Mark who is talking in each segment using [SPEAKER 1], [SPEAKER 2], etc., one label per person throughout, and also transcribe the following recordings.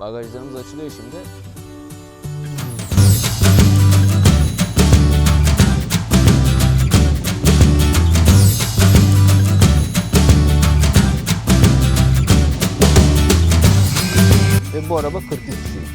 [SPEAKER 1] Bagajlarımız açılıyor şimdi. Ve bu araba 43 kişilik.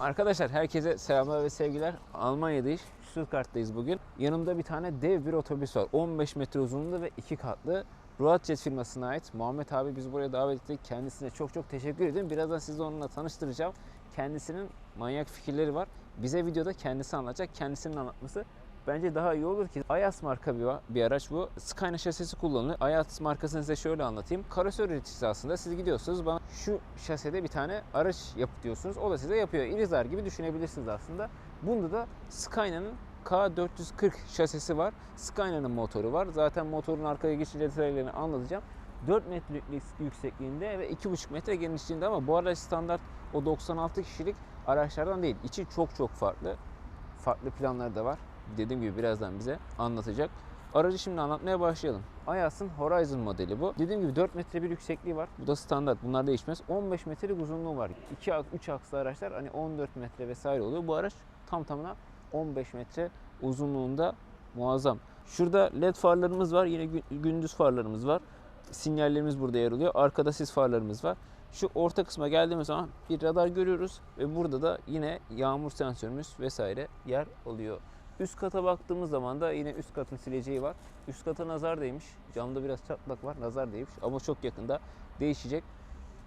[SPEAKER 1] Arkadaşlar herkese selamlar ve sevgiler. Almanya'dayız. Stuttgart'tayız bugün. Yanımda bir tane dev bir otobüs var. 15 metre uzunluğunda ve iki katlı. Ruatjet firmasına ait. Muhammed abi bizi buraya davet etti. Kendisine çok çok teşekkür ederim. Birazdan sizi onunla tanıştıracağım. Kendisinin manyak fikirleri var. Bize videoda kendisi anlatacak. Kendisinin anlatması bence daha iyi olur ki. Ayas marka bir, bir araç bu. Skyline şasisi kullanılıyor. Ayas markasını size şöyle anlatayım. Karosör üreticisi aslında. Siz gidiyorsunuz bana şu şasede bir tane araç yap diyorsunuz. O da size yapıyor. Irizar gibi düşünebilirsiniz aslında. Bunda da Skyline'ın K440 şasisi var. Skyline'ın motoru var. Zaten motorun arkaya geçiş detaylarını anlatacağım. 4 metre yüksekliğinde ve 2,5 metre genişliğinde ama bu araç standart o 96 kişilik araçlardan değil. İçi çok çok farklı. Farklı planları da var. Dediğim gibi birazdan bize anlatacak. Aracı şimdi anlatmaya başlayalım. Ayas'ın Horizon modeli bu. Dediğim gibi 4 metre bir yüksekliği var. Bu da standart. Bunlar değişmez. 15 metrelik uzunluğu var. 2 3 akslı araçlar hani 14 metre vesaire oluyor. Bu araç tam tamına 15 metre uzunluğunda muazzam. Şurada led farlarımız var. Yine gü- gündüz farlarımız var. Sinyallerimiz burada yer alıyor. Arkada sis farlarımız var. Şu orta kısma geldiğimiz zaman bir radar görüyoruz ve burada da yine yağmur sensörümüz vesaire yer alıyor. Üst kata baktığımız zaman da yine üst katın sileceği var. Üst kata nazar değmiş. Camda biraz çatlak var. Nazar değmiş ama çok yakında değişecek.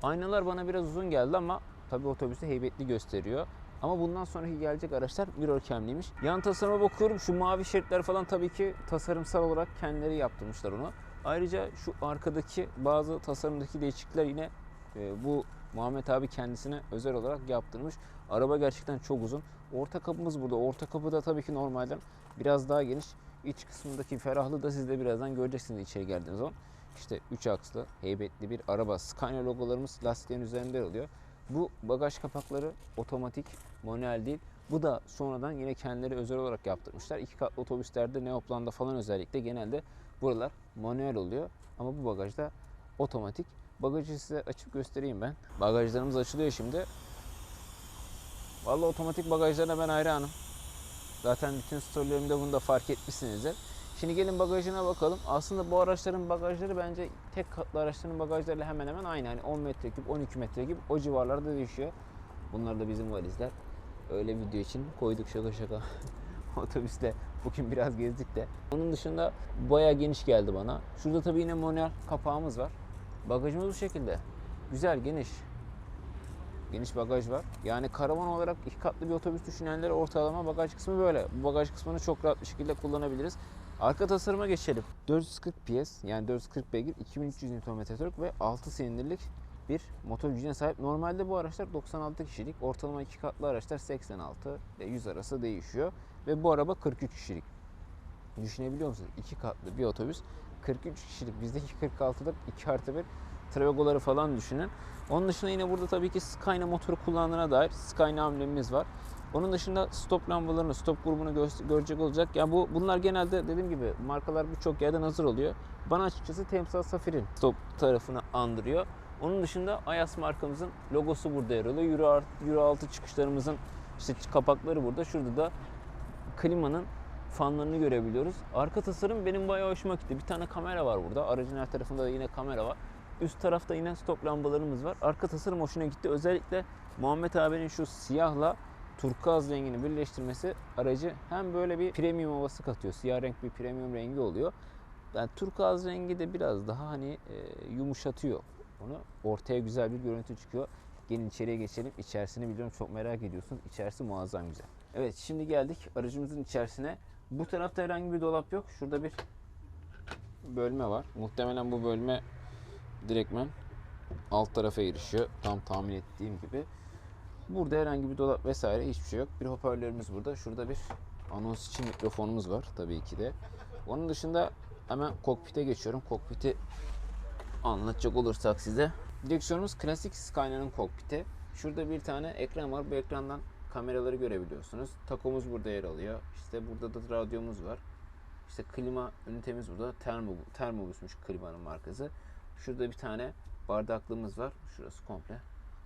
[SPEAKER 1] Aynalar bana biraz uzun geldi ama tabii otobüste heybetli gösteriyor. Ama bundan sonraki gelecek araçlar mirror camliymiş. Yan tasarıma bakıyorum. Şu mavi şeritler falan tabii ki tasarımsal olarak kendileri yaptırmışlar onu. Ayrıca şu arkadaki bazı tasarımdaki değişiklikler yine e, bu Muhammed abi kendisine özel olarak yaptırmış. Araba gerçekten çok uzun. Orta kapımız burada. Orta kapı da tabii ki normalden biraz daha geniş. İç kısmındaki ferahlığı da siz de birazdan göreceksiniz içeri geldiğiniz zaman. İşte 3 akslı, heybetli bir araba. Scania logolarımız lastiklerin üzerinde alıyor. Bu bagaj kapakları otomatik, manuel değil. Bu da sonradan yine kendileri özel olarak yaptırmışlar. İki katlı otobüslerde, Neoplan'da falan özellikle genelde buralar manuel oluyor. Ama bu bagajda otomatik. Bagajı size açıp göstereyim ben. Bagajlarımız açılıyor şimdi. Vallahi otomatik bagajlarına ben hayranım. Zaten bütün storylerimde bunu da fark etmişsinizdir. Şimdi gelin bagajına bakalım. Aslında bu araçların bagajları bence tek katlı araçların bagajlarıyla hemen hemen aynı. Hani 10 metreküp, 12 metreküp o civarlarda değişiyor. Bunlar da bizim valizler. Öyle video için koyduk şaka şaka. Otobüsle bugün biraz gezdik de. Onun dışında bayağı geniş geldi bana. Şurada tabii yine manuel kapağımız var. Bagajımız bu şekilde. Güzel, geniş. Geniş bagaj var. Yani karavan olarak iki katlı bir otobüs düşünenlere ortalama bagaj kısmı böyle. Bu bagaj kısmını çok rahat bir şekilde kullanabiliriz. Arka tasarıma geçelim. 440 PS yani 440 beygir 2300 Nm tork ve 6 silindirlik bir motor gücüne sahip. Normalde bu araçlar 96 kişilik. Ortalama iki katlı araçlar 86 ve 100 arası değişiyor. Ve bu araba 43 kişilik. Düşünebiliyor musunuz? İki katlı bir otobüs 43 kişilik. Bizdeki 46'lık 2 artı 1 Travego'ları falan düşünün. Onun dışında yine burada tabii ki Skyline motoru kullandığına dair Skyline amblemimiz var. Onun dışında stop lambalarını, stop grubunu gö- görecek olacak. Yani bu bunlar genelde dediğim gibi markalar birçok yerden hazır oluyor. Bana açıkçası Temsal Safir'in stop tarafını andırıyor. Onun dışında Ayas markamızın logosu burada yer alıyor. Euro, Euro 6 çıkışlarımızın işte kapakları burada. Şurada da klimanın fanlarını görebiliyoruz. Arka tasarım benim bayağı hoşuma gitti. Bir tane kamera var burada. Aracın her tarafında da yine kamera var. Üst tarafta yine stop lambalarımız var. Arka tasarım hoşuna gitti. Özellikle Muhammed abinin şu siyahla turkuaz rengini birleştirmesi aracı hem böyle bir premium havası katıyor. Siyah renk bir premium rengi oluyor. Yani turkuaz rengi de biraz daha hani e, yumuşatıyor onu. Ortaya güzel bir görüntü çıkıyor. Gelin içeriye geçelim. İçerisini biliyorum çok merak ediyorsun. İçerisi muazzam güzel. Evet şimdi geldik aracımızın içerisine. Bu tarafta herhangi bir dolap yok. Şurada bir bölme var. Muhtemelen bu bölme direktmen alt tarafa girişiyor. Tam tahmin ettiğim gibi. Burada herhangi bir dolap vesaire hiçbir şey yok. Bir hoparlörümüz burada. Şurada bir anons için mikrofonumuz var tabii ki de. Onun dışında hemen kokpite geçiyorum. Kokpiti anlatacak olursak size. Direksiyonumuz klasik Skyline'ın kokpiti. Şurada bir tane ekran var. Bu ekrandan kameraları görebiliyorsunuz. Takomuz burada yer alıyor. İşte burada da radyomuz var. İşte klima ünitemiz burada. Termo, Thermobus'muş klimanın markası. Şurada bir tane bardaklığımız var. Şurası komple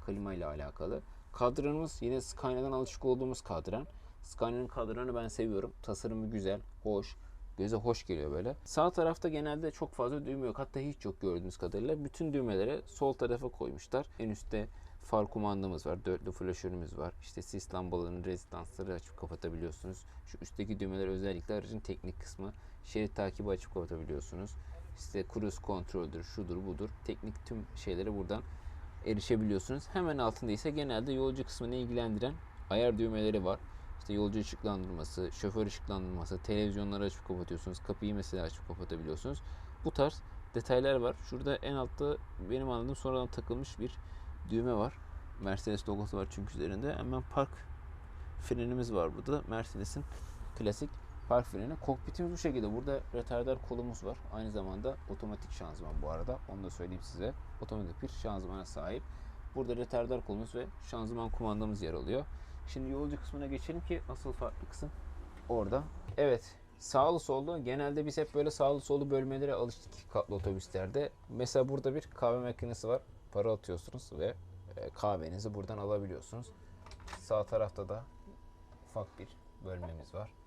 [SPEAKER 1] klima ile alakalı. Kadranımız yine Scania'dan alışık olduğumuz kadran. Scania'nın kadranı ben seviyorum. Tasarımı güzel, hoş. Göze hoş geliyor böyle. Sağ tarafta genelde çok fazla düğme yok. Hatta hiç yok gördüğünüz kadarıyla. Bütün düğmeleri sol tarafa koymuşlar. En üstte far kumandamız var. Dörtlü flaşörümüz var. İşte sis lambalarının rezistansları açıp kapatabiliyorsunuz. Şu üstteki düğmeler özellikle aracın teknik kısmı. Şerit takibi açıp kapatabiliyorsunuz. İşte cruise kontroldür, şudur budur. Teknik tüm şeylere buradan erişebiliyorsunuz. Hemen altında ise genelde yolcu kısmını ilgilendiren ayar düğmeleri var. İşte yolcu ışıklandırması, şoför ışıklandırması, televizyonları açıp kapatıyorsunuz. Kapıyı mesela açıp kapatabiliyorsunuz. Bu tarz detaylar var. Şurada en altta benim anladığım sonradan takılmış bir düğme var. Mercedes logosu var çünkü üzerinde. Hemen park frenimiz var burada. Mercedes'in klasik park freni. Kokpitimiz bu şekilde. Burada retardar kolumuz var. Aynı zamanda otomatik şanzıman bu arada. Onu da söyleyeyim size. Otomatik bir şanzımana sahip. Burada retardar kolumuz ve şanzıman kumandamız yer alıyor. Şimdi yolcu kısmına geçelim ki asıl farklı kısım orada. Evet. Sağlı sollu genelde biz hep böyle sağlı sollu bölmelere alıştık katlı otobüslerde. Mesela burada bir kahve makinesi var. Para atıyorsunuz ve e, kahvenizi buradan alabiliyorsunuz. Sağ tarafta da ufak bir bölmemiz var.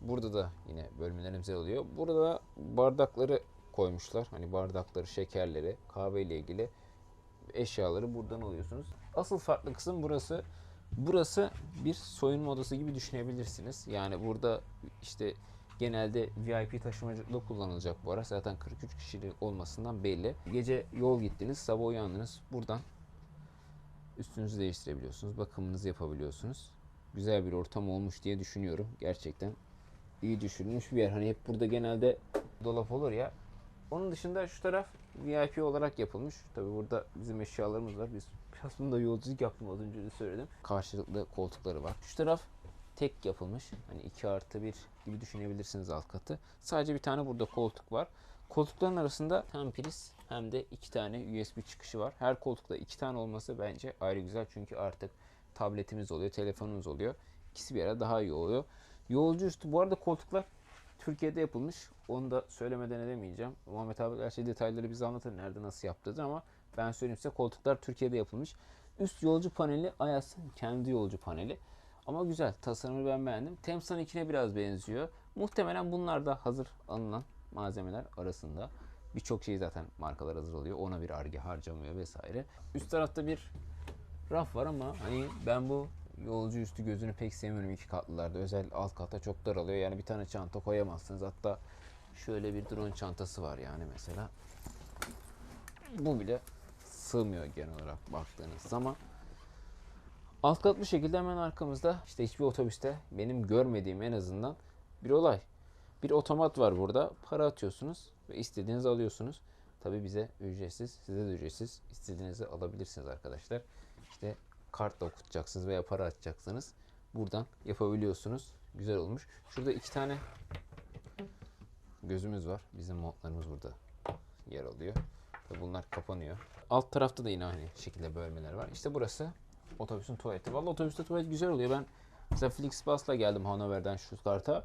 [SPEAKER 1] Burada da yine bölmelerimiz yer oluyor. Burada bardakları koymuşlar. Hani bardakları, şekerleri, kahve ile ilgili eşyaları buradan alıyorsunuz. Asıl farklı kısım burası. Burası bir soyunma odası gibi düşünebilirsiniz. Yani burada işte genelde VIP taşımacılıkta kullanılacak bu araç. Zaten 43 kişilik olmasından belli. Gece yol gittiniz, sabah uyandınız. Buradan üstünüzü değiştirebiliyorsunuz. Bakımınızı yapabiliyorsunuz. Güzel bir ortam olmuş diye düşünüyorum. Gerçekten iyi düşünülmüş bir yer. Hani hep burada genelde dolap olur ya. Onun dışında şu taraf VIP olarak yapılmış. Tabi burada bizim eşyalarımız var. Biz aslında yolculuk yaptım az önce de söyledim. Karşılıklı koltukları var. Şu taraf tek yapılmış. Hani 2 artı 1 gibi düşünebilirsiniz alt katı. Sadece bir tane burada koltuk var. Koltukların arasında hem priz hem de iki tane USB çıkışı var. Her koltukta iki tane olması bence ayrı güzel. Çünkü artık tabletimiz oluyor, telefonumuz oluyor. İkisi bir arada daha iyi oluyor. Yolcu üstü bu arada koltuklar Türkiye'de yapılmış. Onu da söylemeden edemeyeceğim. Muhammed abi her şey detayları bize anlatır. Nerede nasıl yaptığını ama ben söyleyeyim size koltuklar Türkiye'de yapılmış. Üst yolcu paneli Ayas'ın kendi yolcu paneli. Ama güzel. Tasarımı ben beğendim. Temsan 2'ne biraz benziyor. Muhtemelen bunlar da hazır alınan malzemeler arasında. Birçok şey zaten markalar hazır oluyor. Ona bir arge harcamıyor vesaire. Üst tarafta bir raf var ama hani ben bu yolcu üstü gözünü pek sevmiyorum iki katlılarda. Özel alt kata çok dar alıyor. Yani bir tane çanta koyamazsınız. Hatta şöyle bir drone çantası var yani mesela. Bu bile sığmıyor genel olarak baktığınız zaman. Alt kat bu şekilde hemen arkamızda işte hiçbir otobüste benim görmediğim en azından bir olay. Bir otomat var burada. Para atıyorsunuz ve istediğinizi alıyorsunuz. Tabi bize ücretsiz, size de ücretsiz. İstediğinizi alabilirsiniz arkadaşlar. İşte kartla okutacaksınız veya para atacaksınız. Buradan yapabiliyorsunuz. Güzel olmuş. Şurada iki tane gözümüz var. Bizim montlarımız burada yer alıyor. Tabii bunlar kapanıyor. Alt tarafta da yine aynı şekilde bölmeler var. İşte burası otobüsün tuvaleti. Vallahi otobüste tuvalet güzel oluyor. Ben mesela Flixbus'la geldim Hanover'den Stuttgart'a.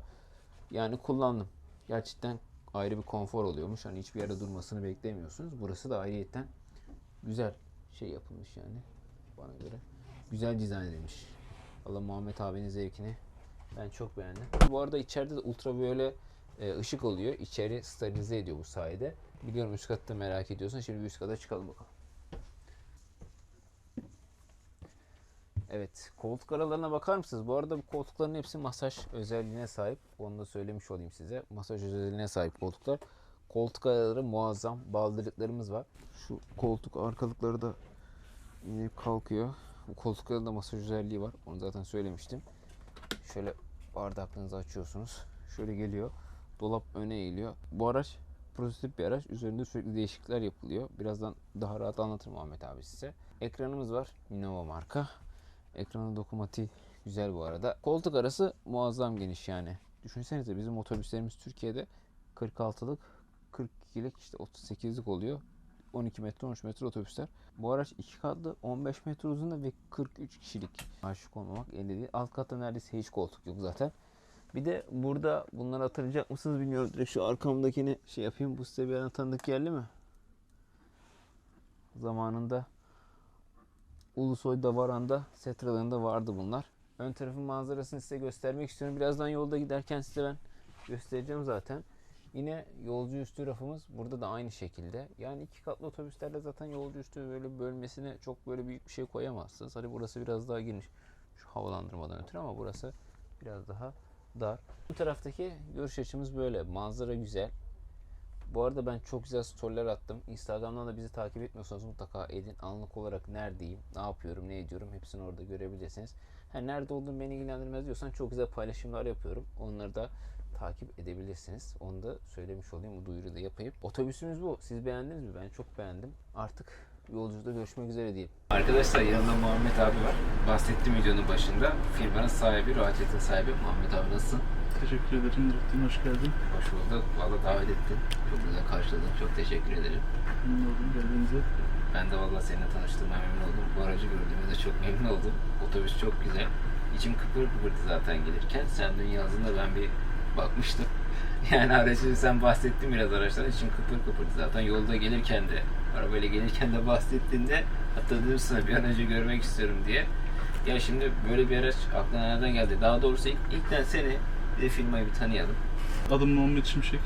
[SPEAKER 1] Yani kullandım. Gerçekten ayrı bir konfor oluyormuş. Hani hiçbir yerde durmasını beklemiyorsunuz. Burası da ayrıyetten güzel şey yapılmış yani bana göre. Güzel dizayn edilmiş. Valla Muhammed abinin zevkini ben çok beğendim. Bu arada içeride de ultraviyole e, ışık oluyor. İçeri sterilize ediyor bu sayede. Biliyorum üst katta merak ediyorsun. Şimdi üst kata çıkalım bakalım. Evet, koltuk aralarına bakar mısınız? Bu arada bu koltukların hepsi masaj özelliğine sahip. Onu da söylemiş olayım size. Masaj özelliğine sahip koltuklar. Koltuk araları muazzam. Baldırlıklarımız var. Şu koltuk arkalıkları da yine kalkıyor. Bu koltukların da masaj özelliği var. Onu zaten söylemiştim. Şöyle bardaklığınızı açıyorsunuz. Şöyle geliyor. Dolap öne eğiliyor. Bu araç prototip bir araç. Üzerinde sürekli değişiklikler yapılıyor. Birazdan daha rahat anlatırım Ahmet abi size. Ekranımız var. Innova marka. Ekranın dokunmatiği güzel bu arada. Koltuk arası muazzam geniş yani. Düşünsenize bizim otobüslerimiz Türkiye'de 46'lık, 42'lik işte 38'lik oluyor. 12 metre 13 metre otobüsler. Bu araç 2 katlı 15 metre uzun ve 43 kişilik. Aşık olmamak elde değil. Alt katta neredeyse hiç koltuk yok zaten. Bir de burada bunları hatırlayacak mısınız bilmiyorum. Direkt şu arkamdakini şey yapayım. Bu size bir yerden tanıdık geldi mi? Zamanında Ulusoy'da Varan'da setralarında vardı bunlar. Ön tarafın manzarasını size göstermek istiyorum. Birazdan yolda giderken size ben göstereceğim zaten. Yine yolcu üstü rafımız burada da aynı şekilde. Yani iki katlı otobüslerde zaten yolcu üstü böyle bölmesine çok böyle büyük bir şey koyamazsınız. Hani burası biraz daha geniş şu havalandırmadan ötürü ama burası biraz daha dar. Bu taraftaki görüş açımız böyle. Manzara güzel. Bu arada ben çok güzel storyler attım. Instagram'dan da bizi takip etmiyorsanız mutlaka edin. Anlık olarak neredeyim, ne yapıyorum, ne ediyorum hepsini orada görebilirsiniz. Ha, nerede olduğum beni ilgilendirmez diyorsan çok güzel paylaşımlar yapıyorum. Onları da takip edebilirsiniz. Onu da söylemiş olayım. Bu duyuru da yapayım. Otobüsümüz bu. Siz beğendiniz mi? Ben çok beğendim. Artık yolculukta görüşmek üzere diyeyim. Arkadaşlar yanımda Muhammed abi var. Bahsettiğim videonun başında firmanın sahibi, Rahatiyet'in sahibi Muhammed abi nasılsın?
[SPEAKER 2] Teşekkür ederim Nurettin, hoş geldin.
[SPEAKER 1] Hoş bulduk. Valla davet ettin. Çok güzel karşıladın. Çok teşekkür ederim.
[SPEAKER 2] Memnun oldum geldiğinize.
[SPEAKER 1] Ben de valla seninle tanıştığıma memnun oldum. Bu aracı gördüğüme de çok memnun oldum. Otobüs çok güzel. İçim kıpır kıpırdı zaten gelirken. Sen dün yazdığında ben bir bakmıştım. Yani aracı sen bahsettin biraz araçtan. İçim kıpır kıpırdı zaten. Yolda gelirken de, arabayla gelirken de bahsettiğinde hatırlıyorum sana bir an önce görmek istiyorum diye. Ya şimdi böyle bir araç aklına nereden geldi? Daha doğrusu ilk, ilkten seni bir de firmayı bir tanıyalım.
[SPEAKER 2] Adım Muhammed Şimşek,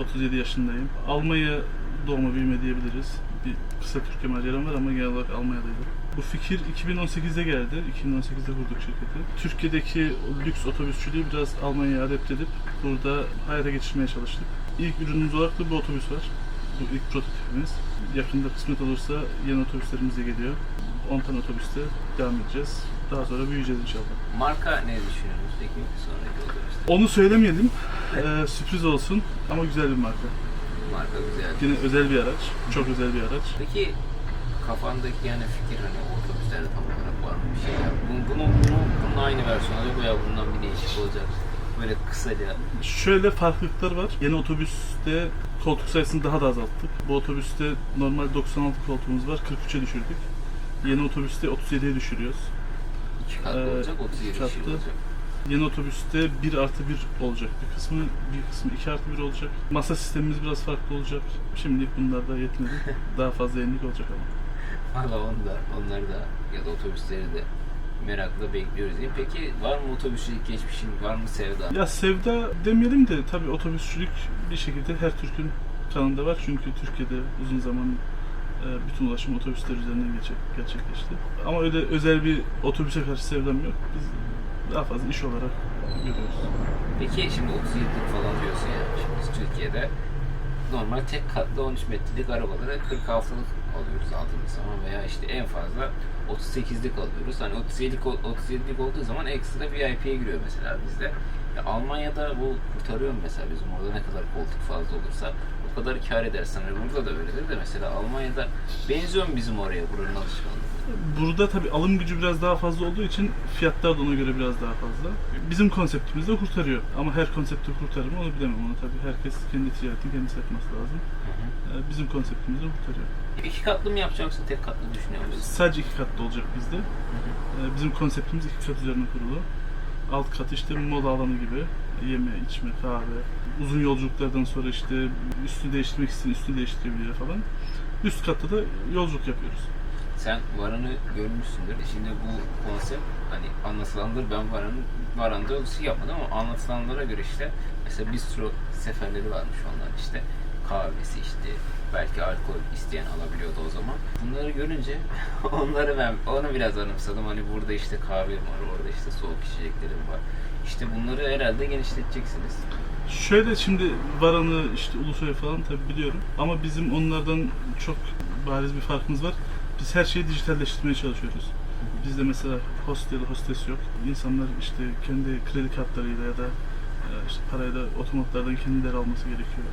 [SPEAKER 2] 37 yaşındayım. Almanya doğma büyüme diyebiliriz. Bir kısa Türkiye maceram var ama genel olarak Almanya'daydım. Bu fikir 2018'de geldi. 2018'de kurduk şirketi. Türkiye'deki lüks otobüsçülüğü biraz Almanya'ya adept edip burada hayata geçirmeye çalıştık. İlk ürünümüz olarak da bu otobüs var. Bu ilk prototipimiz. Yakında kısmet olursa yeni otobüslerimiz de geliyor. 10 tane otobüste devam edeceğiz. Daha sonra büyüyeceğiz inşallah.
[SPEAKER 1] Marka ne düşünüyorsunuz peki sonraki otobüste?
[SPEAKER 2] Onu söylemeyelim. Ee, sürpriz olsun ama güzel bir marka.
[SPEAKER 1] Marka güzel.
[SPEAKER 2] Yine özel bir araç. Çok özel bir araç.
[SPEAKER 1] Peki kafandaki yani fikir hani o otobüslerde tam olarak var mı bir şey ya? Bunun, bunun, bunun, bunun aynı versiyonu olacak veya bundan bir değişik olacak. Böyle kısaca.
[SPEAKER 2] Şöyle farklılıklar var. Yeni otobüste koltuk sayısını daha da azalttık. Bu otobüste normal 96 koltuğumuz var. 43'e düşürdük. Yeni otobüste 37'ye düşürüyoruz.
[SPEAKER 1] iki katlı
[SPEAKER 2] Ee,
[SPEAKER 1] olacak, 37
[SPEAKER 2] iki
[SPEAKER 1] kişi
[SPEAKER 2] katlı.
[SPEAKER 1] olacak.
[SPEAKER 2] Yeni otobüste 1 artı 1 olacak bir kısmı, bir kısmı 2 artı 1 olacak. Masa sistemimiz biraz farklı olacak. Şimdilik bunlar da yetmedi. Daha fazla yenilik olacak ama.
[SPEAKER 1] Valla onu da, onları da ya da otobüsleri de merakla bekliyoruz. E Peki var mı otobüsçülük geçmişin, var mı sevda?
[SPEAKER 2] Ya sevda demeyelim de tabii otobüsçülük bir şekilde her Türk'ün kanında var. Çünkü Türkiye'de uzun zaman e, bütün ulaşım otobüsler üzerinden gerçek, gerçekleşti. Ama öyle özel bir otobüse karşı sevdam yok. Biz daha fazla iş olarak görüyoruz.
[SPEAKER 1] Peki şimdi 37'lik falan diyorsun ya. Şimdi biz Türkiye'de normal tek katlı 13 metrelik arabaları 46'lık alıyoruz aldığımız zaman veya işte en fazla 38'lik alıyoruz. Hani 37'lik, ol- 37'lik olduğu zaman ekstra VIP'ye giriyor mesela bizde. Ya Almanya'da bu kurtarıyor mesela bizim orada ne kadar koltuk fazla olursa o kadar kar edersen. Hani burada da öyledir de mesela Almanya'da benziyor mu bizim oraya buranın alışkanlığı?
[SPEAKER 2] Burada tabii alım gücü biraz daha fazla olduğu için fiyatlar da ona göre biraz daha fazla. Bizim konseptimizde kurtarıyor. Ama her konsepti kurtarır mı onu bilemem. Onu tabii herkes kendi ticaretini kendisi yapması lazım. E, Bizim konseptimizde kurtarıyor.
[SPEAKER 1] İki katlı mı yapacak yoksa tek katlı düşünüyor musun?
[SPEAKER 2] Sadece iki katlı olacak bizde. Ee, Bizim konseptimiz iki kat üzerine kurulu. Alt kat işte mola alanı gibi. Yeme, içme, kahve. Uzun yolculuklardan sonra işte üstünü değiştirmek isteyen üstünü değiştirebiliyor falan. Üst katta da yolculuk yapıyoruz.
[SPEAKER 1] Sen Varan'ı görmüşsündür. Şimdi bu konsept hani anlatılandır ben Varan'ın Varan'da yolcusu yapmadım ama anlatılanlara göre işte mesela bistro seferleri varmış onlar işte kahvesi işte belki alkol isteyen alabiliyordu o zaman. Bunları görünce onları ben onu biraz anımsadım. Hani burada işte kahve var, orada işte soğuk içeceklerim var. İşte bunları herhalde genişleteceksiniz.
[SPEAKER 2] Şöyle şimdi Varan'ı işte Ulusoy falan tabi biliyorum. Ama bizim onlardan çok bariz bir farkımız var. Biz her şeyi dijitalleştirmeye çalışıyoruz. Bizde mesela host ya da hostes yok. İnsanlar işte kendi kredi kartlarıyla ya da e, işte parayla otomatlardan kendileri alması gerekiyor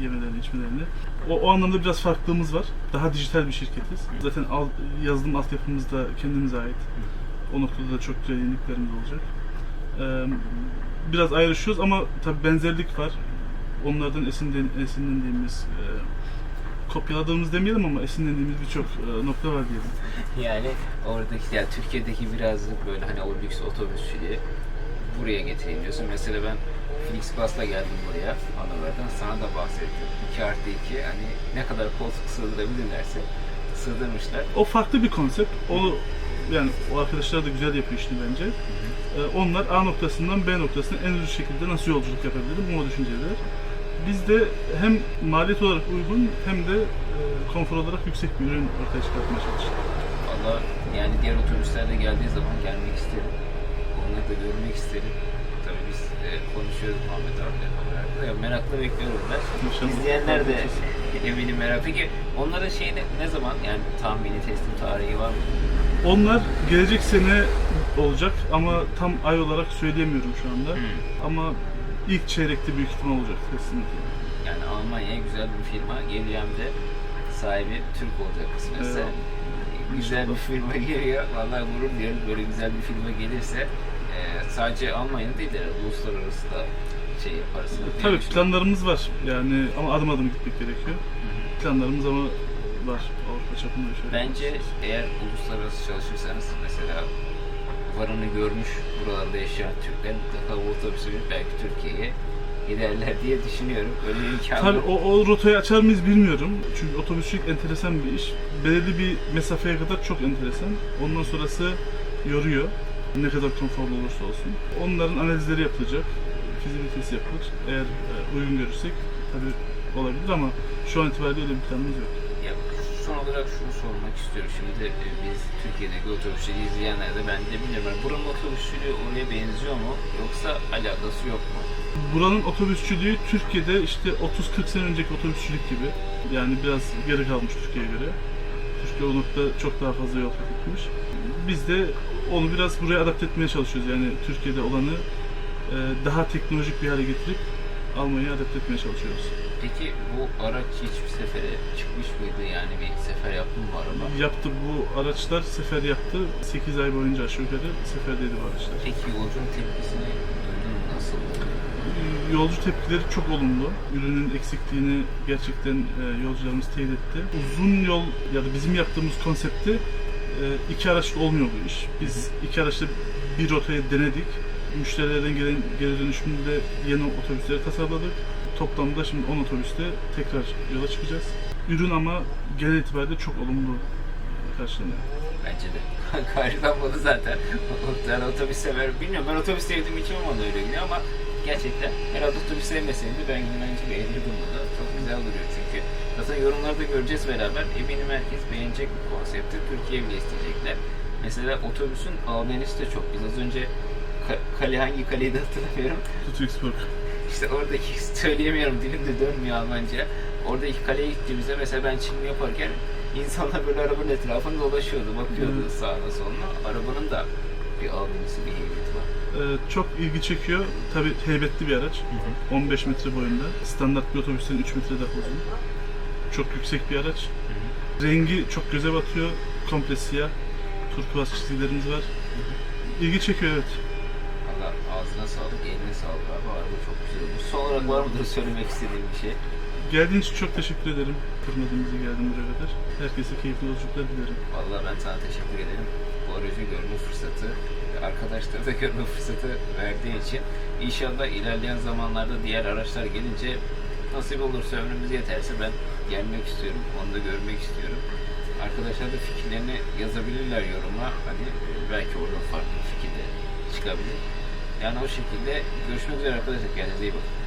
[SPEAKER 2] yemelerini, içmelerini. O, o anlamda biraz farklılığımız var. Daha dijital bir şirketiz. Zaten al, yazılım altyapımız da kendimize ait. O noktada da çok güzel yeniliklerimiz olacak. E, biraz ayrışıyoruz ama tabi benzerlik var. Onlardan esinden, esinlendiğimiz e, kopyaladığımız demeyelim ama esinlendiğimiz birçok e, nokta var diyelim.
[SPEAKER 1] Yani oradaki ya Türkiye'deki birazcık böyle hani o lüks otobüsçülüğü buraya getireyim diyorsun. Mesela ben Flixbus'la geldim buraya Analardan sana da bahsettim. 2 artı 2 hani ne kadar koltuk sığdırabilirlerse sığdırmışlar.
[SPEAKER 2] O farklı bir konsept. O yani o arkadaşlar da güzel yapıyor işini bence. E, onlar A noktasından B noktasına en ucuz şekilde nasıl yolculuk yapabilirim o düşünceler. Biz de hem maliyet olarak uygun hem de e, konfor olarak yüksek bir ürün ortaya çıkartmaya çalıştık.
[SPEAKER 1] Valla yani diğer otobüsler de geldiği zaman gelmek isterim. Onları da görmek isterim. Tabii biz e, konuşuyoruz Muhammed abiyle olarak da. Ya merakla bekliyorum ben.
[SPEAKER 2] İnşallah.
[SPEAKER 1] İzleyenler de eminim merak. Peki onların şeyi ne, ne zaman yani tahmini teslim tarihi var mı?
[SPEAKER 2] Onlar gelecek sene olacak ama tam ay olarak söyleyemiyorum şu anda.
[SPEAKER 1] Hmm.
[SPEAKER 2] Ama ilk çeyrekte büyük ihtimal olacak kesinlikle.
[SPEAKER 1] Yani Almanya'ya güzel bir firma geliyor hem de sahibi Türk olacak kısmetse.
[SPEAKER 2] Eyvallah.
[SPEAKER 1] Güzel bir firma geliyor. Vallahi gurur duyuyorum böyle güzel bir firma gelirse. Sadece Almanya değil de uluslararası da şey yaparız.
[SPEAKER 2] Tabii planlarımız var yani ama adım adım gitmek gerekiyor. Planlarımız ama var Avrupa çapında şöyle.
[SPEAKER 1] Bence eğer uluslararası çalışırsanız mesela varını görmüş buralarda yaşayan Türkler mutlaka bu otobüsü belki Türkiye'ye giderler diye düşünüyorum. Öyle bir imkan
[SPEAKER 2] Tabii o, o rotayı açar mıyız bilmiyorum. Çünkü otobüsçülük enteresan bir iş. Belirli bir mesafeye kadar çok enteresan. Ondan sonrası yoruyor. Ne kadar konforlu olursa olsun. Onların analizleri yapılacak. Fizibilitesi yapılır. Eğer e, uygun görürsek tabii olabilir ama şu an itibariyle öyle bir planımız yok.
[SPEAKER 1] Ya, son olarak şunu sormak istiyorum. Şimdi e, biz Türkiye'deki otobüsçülüğü izleyenler de ben de bilmiyorum. Buranın otobüsçülüğü oraya benziyor mu yoksa alakası yok mu?
[SPEAKER 2] Buranın otobüsçülüğü Türkiye'de işte 30-40 sene önceki otobüsçülük gibi. Yani biraz geri kalmış Türkiye'ye göre. Türkiye o nokta çok daha fazla yol kat etmiş. Biz de onu biraz buraya adapte etmeye çalışıyoruz. Yani Türkiye'de olanı e, daha teknolojik bir hale getirip Almanya'ya adapte etmeye çalışıyoruz.
[SPEAKER 1] Peki bu araç hiçbir sefere çıkmış mıydı? Yani bir sefer yaptı mı bu araba?
[SPEAKER 2] Yaptı bu araçlar sefer yaptı. 8 ay boyunca aşağı yukarı seferdeydi bu araçlar.
[SPEAKER 1] Peki yolcunun tepkisini duydun mu? Nasıl?
[SPEAKER 2] Yolcu tepkileri çok olumlu. Ürünün eksikliğini gerçekten e, yolcularımız teyit etti. Uzun yol ya da bizim yaptığımız konsepti e, iki araçla olmuyor bu iş. Biz iki araçla bir rotayı denedik. Müşterilerden gelen geri dönüşümde yeni otobüsleri tasarladık. Toplamda şimdi 10 otobüste tekrar yola çıkacağız. Ürün ama genel itibariyle çok olumlu karşılanıyor.
[SPEAKER 1] Bence de. Karşılanmadı zaten. Yani otobüs sever. Bilmiyorum ben otobüs sevdiğim için ama da öyle ama gerçekten herhalde otobüs sevmeseydim de ben bence beğenirdim bunu. Çok güzel duruyor çünkü. Zaten yorumlarda göreceğiz beraber. Eminim herkes beğenecek bu konsepti. Türkiye bile isteyecekler. Mesela otobüsün albenisi de çok. Biz az önce ka- kale hangi kaleyi de hatırlamıyorum.
[SPEAKER 2] Tutüksburg.
[SPEAKER 1] İşte oradaki söyleyemiyorum dilim de dönmüyor Almanca. Oradaki kaleye gittiğimizde mesela ben çekim yaparken insanlar böyle arabanın etrafında dolaşıyordu, bakıyordu
[SPEAKER 2] Evet.
[SPEAKER 1] sağına soluna. Arabanın da bir albenisi, bir heybeti var.
[SPEAKER 2] Ee, çok ilgi çekiyor. Tabii heybetli bir araç. 15 metre boyunda. Standart bir otobüsten 3 metre daha uzun. Çok yüksek bir araç. Rengi çok göze batıyor. Komple siyah. Turkuaz çizgilerimiz var. İlgi çekiyor evet.
[SPEAKER 1] Valla ağzına sağlık, eline sağlık abi. Araba çok güzel olmuş. Son olarak var mıdır söylemek istediğim bir şey?
[SPEAKER 2] Geldiğin için çok teşekkür ederim. Kırmadığın bizi geldin buraya kadar. Herkese keyifli yolculuklar dilerim.
[SPEAKER 1] Valla ben sana teşekkür ederim. Bu aracı görme fırsatı arkadaşları da görme fırsatı verdiği için. İnşallah ilerleyen zamanlarda diğer araçlar gelince nasip olursa ömrümüz yeterse ben gelmek istiyorum. Onu da görmek istiyorum. Arkadaşlar da fikirlerini yazabilirler yoruma. Hani belki oradan farklı bir fikir de çıkabilir. Yani o şekilde görüşmek üzere arkadaşlar. Kendinize iyi bakın.